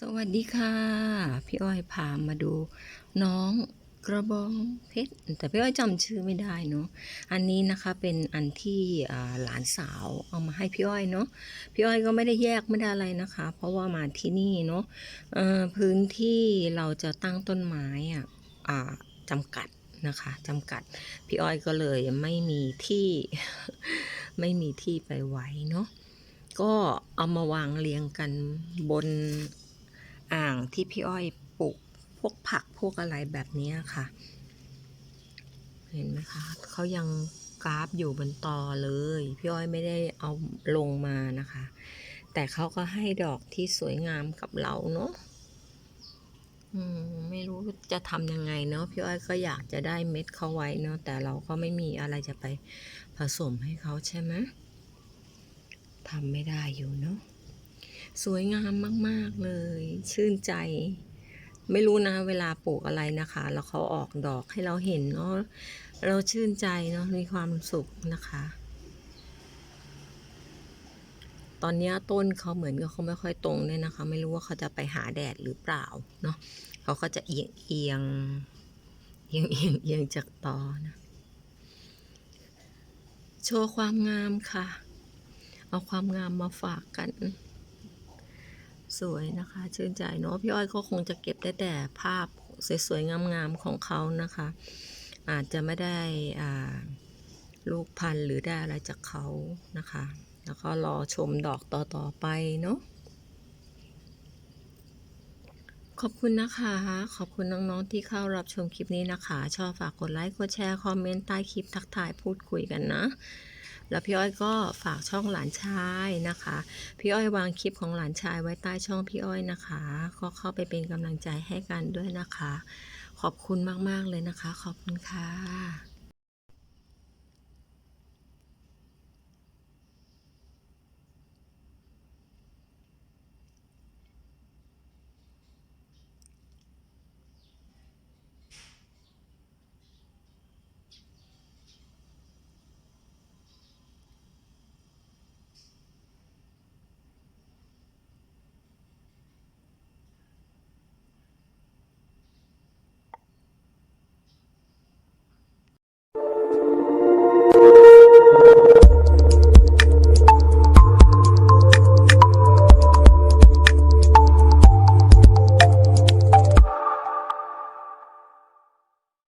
สวัสดีค่ะ พี่อ้อยพามาดู น้องกระบองเพชรแต่พี่อ้อยจำชื่อไม่ได้เนาะอันนี้นะคะเป็นอันที่หลานสาวเอามาให้พี่อ้อยเนาะพี่อ้อยก็ไม่ได้แยกไม่ได้อะไรนะคะ เพราะว่ามาที่นี่เนาะพื้นที่เราจะตั้งต้นไม้อะจำกัดนะคะจำกัดพี่อ้อยก็เลยไม่มีที่ไม่มีที่ไปไว้เนาะก็เอามาวางเรียงกันบน อ่างที่พี่อ้อยปลูกพวกผักพวกอะไรแบบนี้ค่ะ เห็นไหมคะเขายังกราฟอยู่บนตอเลย พี่อ้อยไม่ได้เอาลงมานะคะ แต่เขาก็ให้ดอกที่สวยงามกับเราเนาะไม่รู้จะทำยังไงเนาะพี่อ้อยก็อยากจะได้เม็ดเขาไว้เนาะแต่เราก็ไม่มีอะไรจะไปผสมให้เขาใช่ไหมทำไม่ได้อยู่เนาะ สวยงามมาก ๆ เลย ชื่นใจ ไม่รู้นะ เวลาปลูกอะไรนะคะ แล้วเขาออกดอกให้เราเห็นเนาะเราชื่นใจเนาะมีความสุขนะคะ ตอนนี้ต้นเขาเหมือนกับเขาไม่ค่อยตรงเลยนะคะ ไม่รู้ว่าเขาจะไปหาแดดหรือเปล่าเนาะเขาก็จะเอียงเอียงเอียงเอียงเอียงจากตอนะโชว์ความงามค่ะ เอาความงามมาฝากกัน สวยนะคะ ชื่นใจเนาะพี่อ้อยก็คงจะเก็บได้แต่ภาพสวยๆงามๆของเขานะคะ อาจจะไม่ได้ลูกพันธุ์หรือได้อะไรจากเขานะคะ แล้วก็รอชมดอกต่อๆไปเนาะขอบคุณนะคะ ขอบคุณน้องๆที่เข้ารับชมคลิปนี้นะคะ ชอบฝากกดไลค์ กดแชร์ คอมเมนต์ใต้คลิปทักทายพูดคุยกันนะ แล้วพี่อ้อยก็ฝากช่องหลานชายนะคะ พี่อ้อยวางคลิปของหลานชายไว้ใต้ช่องพี่อ้อยนะคะก็เข้าไปเป็นกำลังใจให้กันด้วยนะคะ ขอบคุณมากๆเลยนะคะ ขอบคุณค่ะ